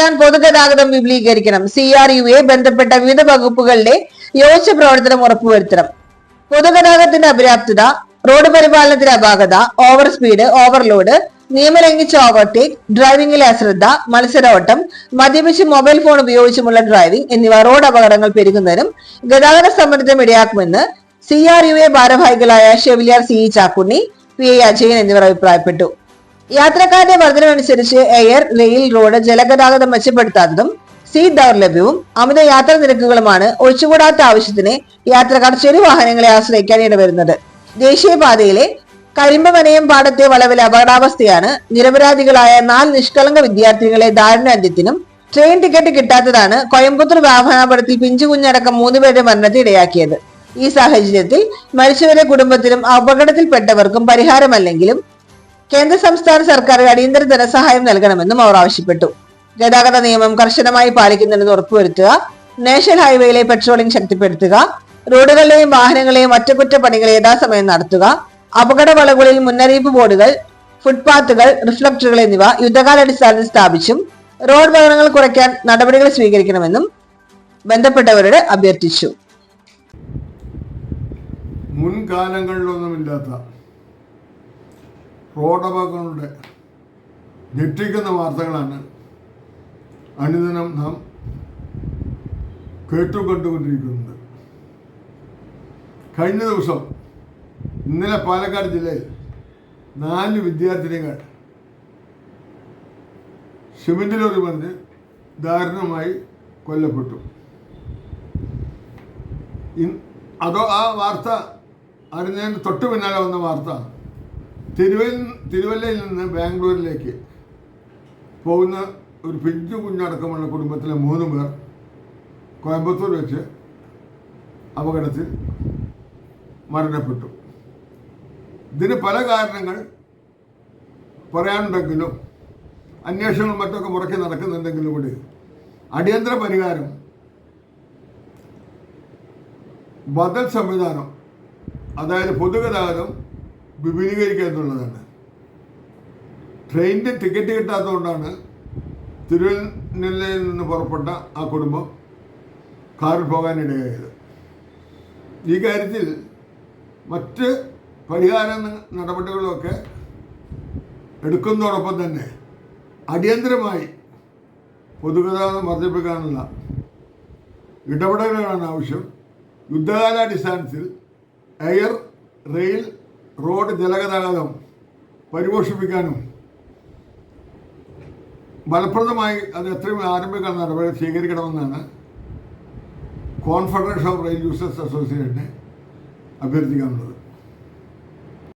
കുറയ്ക്കാൻ പൊതുഗതാഗതം വിപുലീകരിക്കണം. സി ആർ യു എ ബന്ധപ്പെട്ട വിവിധ വകുപ്പുകളുടെ യോജിച്ച പ്രവർത്തനം ഉറപ്പുവരുത്തണം. പൊതുഗതാഗതത്തിന്റെ അപര്യാപ്തത റോഡ് പരിപാലനത്തിന്റെ അപാകത ഓവർ സ്പീഡ് ഓവർലോഡ് നിയമലംഘിച്ച ഓവർടേക്ക് ഡ്രൈവിംഗിലെ അശ്രദ്ധ മത്സരോട്ടം മദ്യപിച്ച് മൊബൈൽ ഫോൺ ഉപയോഗിച്ചുമുള്ള ഡ്രൈവിംഗ് എന്നിവ റോഡ് അപകടങ്ങൾ പെരുകുന്നതിനും ഗതാഗത സമ്മർദ്ദം ഇടയാക്കുമെന്ന് സി ആർ യു എ ഭാരവാഹികളായ Chevalier C E Chakkunni P A Ajayan എന്നിവർ അഭിപ്രായപ്പെട്ടു. യാത്രക്കാരുടെ വർധനമനുസരിച്ച് എയർ റെയിൽ റോഡ് ജലഗതാഗതം മെച്ചപ്പെടുത്താത്തതും സീറ്റ് ദൗർലഭ്യവും അമിത യാത്രാ നിരക്കുകളുമാണ് ഒഴിച്ചുകൂടാത്ത ആവശ്യത്തിന് യാത്രക്കാർ ചെറു വാഹനങ്ങളെ ആശ്രയിക്കാൻ ഇടവരുന്നത്. ദേശീയപാതയിലെ കരിമ്പമനയം പാടത്തെ വളവിലെ അപകടാവസ്ഥയാണ് നിരപരാധികളായ നാല് നിഷ്കളങ്ക വിദ്യാർത്ഥികളെ ദാരുണാന്ത്യത്തിനും ട്രെയിൻ ടിക്കറ്റ് കിട്ടാത്തതാണ് കോയമ്പത്തൂർ വാഹനാപകടത്തിൽ പിഞ്ചു കുഞ്ഞടക്കം മൂന്നുപേരുടെ മരണത്തിന് ഇടയാക്കിയത്. ഈ സാഹചര്യത്തിൽ മരിച്ചവരെ കുടുംബത്തിനും അപകടത്തിൽപ്പെട്ടവർക്കും പരിഹാരമല്ലെങ്കിലും കേന്ദ്ര സംസ്ഥാന സർക്കാരുകൾ അടിയന്തര ധനസഹായം നൽകണമെന്നും അവർ ആവശ്യപ്പെട്ടു. ഗതാഗത നിയമം കർശനമായി പാലിക്കുന്നുണ്ടെന്ന് ഉറപ്പുവരുത്തുക നാഷണൽ ഹൈവേയിലെ പെട്രോളിംഗ് ശക്തിപ്പെടുത്തുക റോഡുകളിലെയും വാഹനങ്ങളെയും അറ്റകുറ്റപ്പണികൾ യഥാസമയം നടത്തുക അപകട വളവുകളിൽ മുന്നറിയിപ്പ് ബോർഡുകൾ ഫുട്പാത്തുകൾ റിഫ്ലക്ടറുകൾ എന്നിവ യുദ്ധകാലാടിസ്ഥാനത്തിൽ സ്ഥാപിച്ചും റോഡ് അപകടങ്ങൾ കുറയ്ക്കാൻ നടപടികൾ സ്വീകരിക്കണമെന്നും ബന്ധപ്പെട്ടവരോട് അഭ്യർത്ഥിച്ചു. മുൻകാലങ്ങളിലൊന്നുമില്ലാത്ത റോഡപകടങ്ങളുടെ ഞെട്ടിക്കുന്ന വാർത്തകളാണ് അനുദിനം നാം കേട്ടുകൊണ്ടുകൊണ്ടിരിക്കുന്നത്. കഴിഞ്ഞ ദിവസം ഇന്നലെ പാലക്കാട് ജില്ലയിൽ നാല് വിദ്യാർത്ഥിനികൾ സിമെന്റ് ലോറി മറിഞ്ഞ് ദാരുണമായി കൊല്ലപ്പെട്ടു. അതോ ആ വാർത്ത അറിഞ്ഞതിന് തൊട്ടു പിന്നാലെ വന്ന വാർത്ത തിരുവല്ല തിരുവല്ലയിൽ നിന്ന് ബാംഗ്ലൂരിലേക്ക് പോകുന്ന ഒരു പിഞ്ചു കുഞ്ഞടക്കമുള്ള കുടുംബത്തിലെ മൂന്ന് പേർ കോയമ്പത്തൂർ വെച്ച് അപകടത്തിൽ മരണപ്പെട്ടു. ഇതിന് പല കാരണങ്ങൾ പറയാനുണ്ടെങ്കിലും അന്വേഷണങ്ങൾ മറ്റൊക്കെ മുറക്കി നടക്കുന്നുണ്ടെങ്കിലും കൂടി അടിയന്തര പരിഹാരം ബദൽ സംവിധാനം അതായത് പൊതുഗതാഗതം വിപുലീകരിക്കുക എന്നുള്ളതാണ് ട്രെയിനിന്റെ ടിക്കറ്റ് കിട്ടാത്തതുകൊണ്ടാണ് തിരുവനന്തപുരയിൽ നിന്ന് പുറപ്പെട്ട ആ കുടുംബം കാറിൽ പോകാനിടയായത്. ഈ കാര്യത്തിൽ മറ്റ് പരിഹാര നടപടികളൊക്കെ എടുക്കുന്നതോടൊപ്പം തന്നെ അടിയന്തരമായി പൊതുഗതാഗതം വർദ്ധിപ്പിക്കാനുള്ള ഇടപെടലുകളാണ് ആവശ്യം. യുദ്ധകാലാടിസ്ഥാനത്തിൽ എയർ റെയിൽ റോഡ് ജലഗതാഗതം പരിപോഷിപ്പിക്കാനും ഫലപ്രദമായി അത് എത്രയും ആരംഭിക്കാൻ നടപടി സ്വീകരിക്കണമെന്നാണ് കോൺഫെഡറേഷൻ ഓഫ് റെയിൽ യൂസേഴ്സ് അസോസിയേഷനെ അഭ്യർത്ഥിക്കാനുള്ളത്.